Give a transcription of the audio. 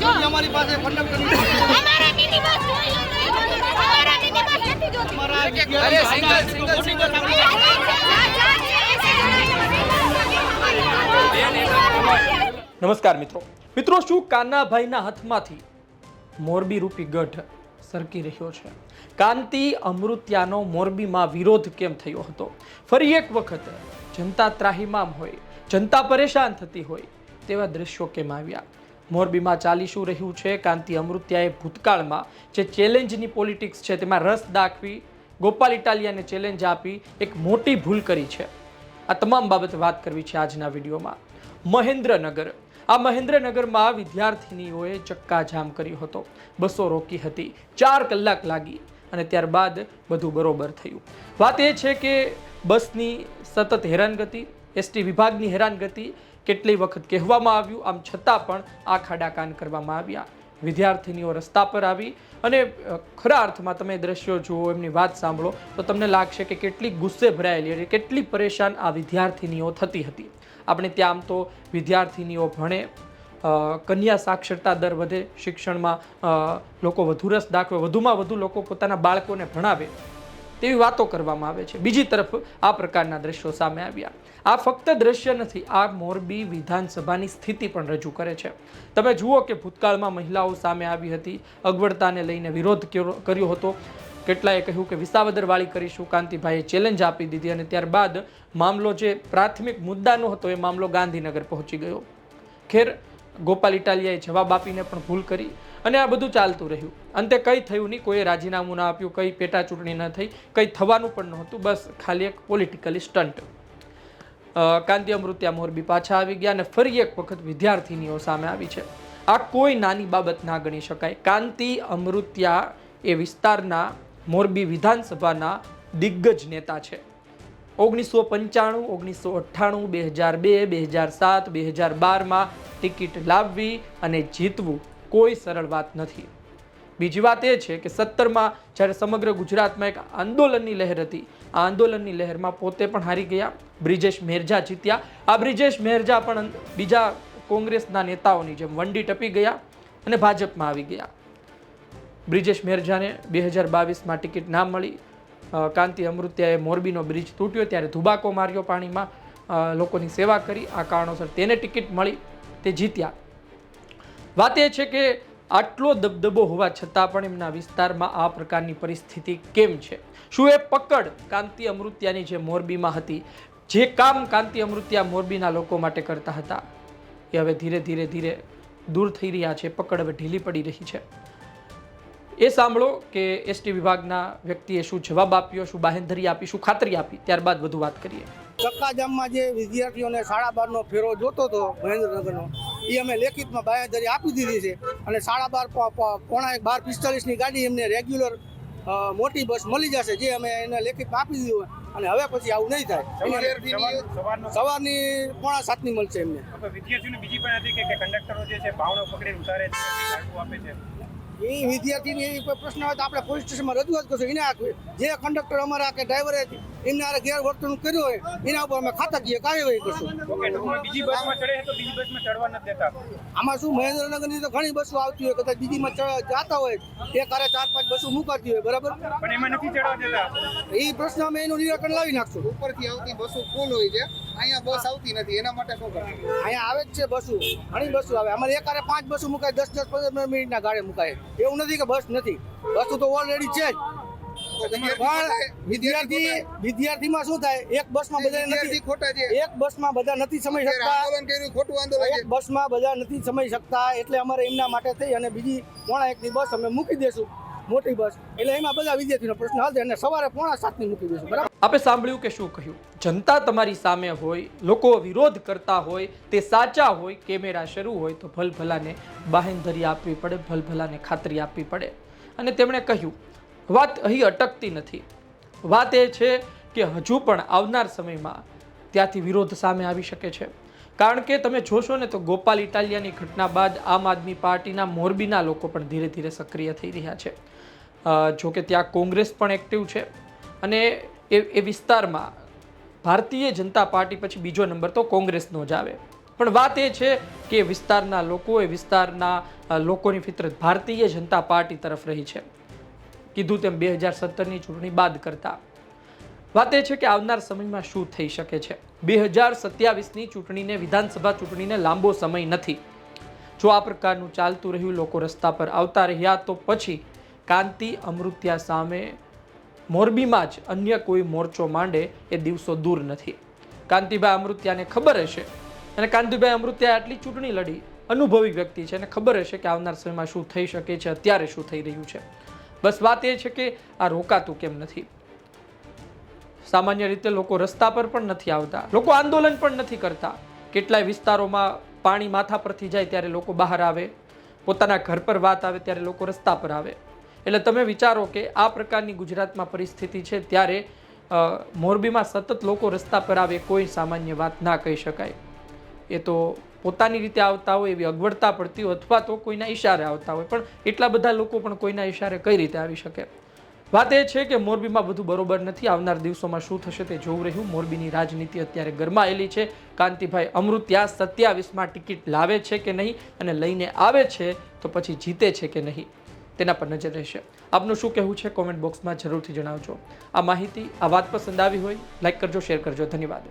અત્યાર અમારી પાસે કંડક્ટર અમારે મિની બસ અમારે મિની બસ નથી જોતી અમારા અરે, સિંગલ સિંગલ. આપણી નમસ્કાર મિત્રો મિત્રો શું કાનાભાઈના હાથમાંથી મોરબી રૂપી ગઢ સરકી રહ્યો છે કાંતિ અમૃત્યાનો મોરબીમાં વિરોધ કેમ થયો હતો ફરી એક વખત જનતા ત્રાહીમામ હોય જનતા પરેશાન થતી હોય તેવા દ્રશ્યો કેમ આવ્યા મોરબીમાં ચાલી શું રહ્યું છે. કાંતિ અમૃત્યાએ ભૂતકાળમાં જે ચેલેન્જની પોલિટિક્સ છે તેમાં રસ દાખવી, ગોપાલ ઇટાલિયાને ચેલેન્જ આપી એક મોટી ભૂલ કરી છે. આ તમામ બાબતે વાત કરવી છે આજના વિડીયોમાં. મહેન્દ્રનગર. આ મહેન્દ્રનગરમાં વિદ્યાર્થિનીઓએ ચક્કાજામ કર્યો હતો. બસો રોકી હતી. ચાર કલાક લાગી અને ત્યારબાદ બધું બરોબર થયું. વાત એ છે કે બસની સતત હેરાનગતિ, એસટી વિભાગની હેરાનગતિ કેટલી વખત કહેવામાં આવ્યું, આમ છતાં પણ આ ખાડાકાન કરવામાં આવ્યા. વિદ્યાર્થિનીઓ રસ્તા પર આવી અને ખરા અર્થમાં તમે દ્રશ્યો જુઓ, એમની વાત સાંભળો, તો તમને લાગશે કે કેટલી ગુસ્સે ભરાયેલી અને કેટલી પરેશાન આ વિદ્યાર્થિનીઓ થતી હતી. આપણે ત્યાં આમ તો વિદ્યાર્થિનીઓ ભણે કન્યા સાક્ષરતા દર વધે, શિક્ષણમાં લોકો વધુ રસ દાખવે, વધુમાં વધુ લોકો પોતાના બાળકોને ભણાવે. તેવી વાતો કરવામાં આવે છે. બીજી તરફ આ પ્રકારના દ્રશ્યો સામે આવ્યા. આ ફક્ત દ્રશ્ય નથી, આ મોરબી વિધાનસભાની સ્થિતિ પણ રજૂ કરે છે. તમે જુઓ કે ભૂતકાળમાં મહિલાઓ સામે આવી હતી, અગવડતાને લઈને વિરોધ કર્યો હતો. કેટલાએ કહ્યું કે વિસાવદર વાળી કરીશું કાંતિભાઈએ ચેલેન્જ આપી દીધી અને ત્યારબાદ મામલો જે પ્રાથમિક મુદ્દાનો હતો એ મામલો ગાંધીનગર પહોંચી ગયો. ખેર ગોપાલ ઇટાલિયાએ જવાબ આપીને પણ ભૂલ કરી અને આ બધું ચાલતું રહ્યું. અંતે કંઈ થયું નહીં, કોઈએ રાજીનામું ના આપ્યું, કંઈ પેટા ચૂંટણી ન થઈ, કંઈ થવાનું પણ નહોતું, બસ ખાલી એક પોલિટિકલી સ્ટન્ટ કાંતિ અમૃત્યા, મોરબી પાછા આવી ગયા અને ફરી એક વખત વિદ્યાર્થીનીઓ સામે આવી છે. આ કોઈ નાની બાબત ના ગણી શકાય. કાંતિ અમૃત્યા એ વિસ્તારના મોરબી વિધાનસભાના દિગ્ગજ નેતા છે. ઓગણીસો પંચાણું ઓગણીસો અઠ્ઠાણું, બે હજાર બે બે હજાર સાત, બે હજાર બારમાં ટિકિટ લાવવી અને જીતવું કોઈ સરળ વાત નથી. બીજી વાત એ છે કે સત્તરમાં જ્યારે સમગ્ર ગુજરાતમાં એક આંદોલનની લહેર હતી, આ આંદોલનની લહેરમાં પોતે પણ હારી ગયા. બ્રિજેશ મેરજા જીત્યા. આ બ્રિજેશ મેરજા પણ બીજા કોંગ્રેસના નેતાઓની જેમ વંડી ટપી ગયા અને ભાજપમાં આવી ગયા. બ્રિજેશ મેરજાને બે હજાર બાવીસમાં ટિકિટ ના મળી. કાંતિ અમૃત્યાએ મોરબીનો બ્રિજ તૂટ્યો ત્યારે ધુબાકો માર્યો પાણીમાં. લોકોની સેવા કરી. આ કારણોસર તેને ટિકિટ મળી, તે જીત્યા. વાત એ છે કે આટલો દબદબો હોવા છતાં પણ એમના વિસ્તારમાં આ પ્રકારની પરિસ્થિતિ કેમ છે? શું એ પકડ કાંતિ અમૃત્યાની જે મોરબીમાં હતી? જે કામ કાંતિ અમૃત્યા મોરબીના લોકો માટે કરતા હતા, એ હવે ધીરે ધીરે ધીરે દૂર થઈ રહ્યા છે. પકડ હવે ઢીલી પડી રહી છે. એ સાંભળો કે એસટી વિભાગના વ્યક્તિએ શું જવાબ આપ્યો શું બાહેંધરી આપી શું ખાતરી આપી? ત્યારબાદ વધુ વાત કરીએ. ચક્કાજામમાં જે વિદ્યાર્થીઓને સાડા બારનો ફેરો જોતો હતો મહેન્દ્રનગરનો એ અમે લેખિતમાં બાહેંધરી આપી દીધી છે. અને સાડા બાર પોણા એક બાર પિસ્તાલીસની ગાડી એમને રેગ્યુલર મોટી બસ મળી જશે જે અમે એને લેખિતમાં આપી દીધું અને હવે પછી આવું નહીં થાય. સવારની પોણા સાતની મળશે એમને. વિદ્યાર્થીઓને બીજી પણ હતી કે કે કંડક્ટરો જે છે ભાવનો પકડીને ઉતારે છે આપે છે. એ વિદ્યાર્થીની એવી કોઈ પ્રશ્ન હોય તો આપણે પોલીસ સ્ટેશનમાં રજૂઆત કરશું. એને આ જે કંડક્ટર અમારા કે ડ્રાઈવરે એમને આરે ગેરવર્તણૂક કર્યું હોય એના ઉપર અમે ખાતાકીય કાર્યવાહી કરશું. બીજી બસમાં ચડે તો બીજી બસમાં ચડવા નથી દેતા. આમાં શું મહેન્દ્રનગરની તો ઘણી બસો આવતી હોય કદાચ બીજીમાં ચડ જતા હોય તે કારે ચાર પાંચ બસો મુકાતી હોય બરાબર? પણ એમાં નથી ચડવા દેતા. એ પ્રશ્ન અમે એનું નિરાકરણ લાવી નાખશું. ઉપરથી આવતી બસો ફૂલ હોય છે. અહીંયા બસ આવતી નથી એના માટે શું કરે અહીંયા આવે જ છે બસો ઘણી બસો આવે. અમારે એક હારે પાંચ બસો મુકાય દસ દસ પંદર મિનિટના ગાડે મુકાય. એવું નથી કે બસ નથી. બસો તો ઓલરેડી છે જ. વિદ્યાર્થી વિદ્યાર્થીમાં શું થાય? એક બસમાં બધા નથી. ખોટા છે. એક બસમાં બધા નથી સમય શકતા. ખોટું આંદોલન એક બસમાં બધા નથી સમય શકતા એટલે અમારે એમના માટે થઈ અને બીજી પોણા એકની બસ અમે મૂકી દેશું. મોટી બસ. એટલે એમાં બધા વિદ્યાર્થીનો પ્રશ્ન હલ અને સવારે પોણા સાતની મૂકી દઈશું બરાબર? આપે સાંભળ્યું કે શું કહ્યું? જનતા તમારી સામે હોય, લોકો વિરોધ કરતા હોય, તે સાચા હોય, કેમેરા શરૂ હોય તો ભલભલાને બાહેંધરી આપવી પડે, ભલભલાને ખાતરી આપવી પડે. અને તેમણે કહ્યું, વાત અહીં અટકતી નથી. વાત એ છે કે હજુ પણ આવનાર સમયમાં ત્યાંથી વિરોધ સામે આવી શકે છે. કારણ કે તમે જોશો ને તો ગોપાલ ઇટાલિયાની ઘટના બાદ આમ આદમી પાર્ટીના મોરબીના લોકો પણ ધીરે ધીરે સક્રિય થઈ રહ્યા છે. જો કે ત્યાં કોંગ્રેસ પણ એક્ટિવ છે. અને એ એ વિસ્તારમાં ભારતીય જનતા પાર્ટી પછી બીજો નંબર તો કોંગ્રેસનો જ આવે. પણ વાત એ છે કે વિસ્તારના લોકો એ વિસ્તારના લોકોની ફિતરત ભારતીય જનતા પાર્ટી તરફ રહી છે. કીધું તેમ બે હજાર સત્તરની ચૂંટણી બાદ કરતા. વાત એ છે કે આવનાર સમયમાં શું થઈ શકે છે? બે હજાર સત્યાવીસની ચૂંટણીને, વિધાનસભા ચૂંટણીને લાંબો સમય નથી. જો આ પ્રકારનું ચાલતું રહ્યું, લોકો રસ્તા પર આવતા રહ્યા, તો પછી કાંતિ અમૃત્યા સામે મોરબીમાં જ અન્ય કોઈ મોરચો માંડે એ દિવસો દૂર નથી. કાંતિભાઈ અમૃત્યાને ખબર હશે અને કાંતિભાઈ અમૃત્યા આટલી ચૂંટણી લડી, અનુભવી વ્યક્તિ છે અને ખબર હશે કે આવનાર સમયમાં શું થઈ શકે છે, અત્યારે શું થઈ રહ્યું છે. બસ વાત એ છે કે આ રોકાતું કેમ નથી? સામાન્ય રીતે લોકો રસ્તા પર પણ નથી આવતા, લોકો આંદોલન પણ નથી કરતા. કેટલાય વિસ્તારોમાં પાણી માથા પરથી જાય ત્યારે લોકો બહાર આવે, પોતાના ઘર પર વાત આવે ત્યારે લોકો રસ્તા પર આવે. એટલે તમે વિચારો કે આ પ્રકારની ગુજરાતમાં પરિસ્થિતિ છે ત્યારે મોરબીમાં સતત લોકો રસ્તા પર આવે કોઈ સામાન્ય વાત ના કહી શકાય. એ તો પોતાની રીતે આવતા હોય એવી અગવડતા પડતી હોય અથવા તો કોઈના ઈશારે આવતા હોય, પણ એટલા બધા લોકો પણ કોઈના ઈશારે કઈ રીતે આવી શકે? વાત એ છે કે મોરબીમાં બધું બરોબર નથી. આવનાર દિવસોમાં શું થશે તે જોવું રહ્યું. મોરબીની રાજનીતિ અત્યારે ગરમાયેલી છે. કાંતિભાઈ અમૃત્યા સત્યાવીસમાં ટિકિટ લાવે છે કે નહીં અને લઈને આવે છે તો પછી જીતે છે કે નહીં? તેના પર નજર રહેશે. આપનું શું કહેવું છે કોમેન્ટ બોક્સમાં જરૂરથી જણાવજો. આ માહિતી આ વાત પસંદ આવી હોય, લાઈક કરજો, શેર કરજો. ધન્યવાદ.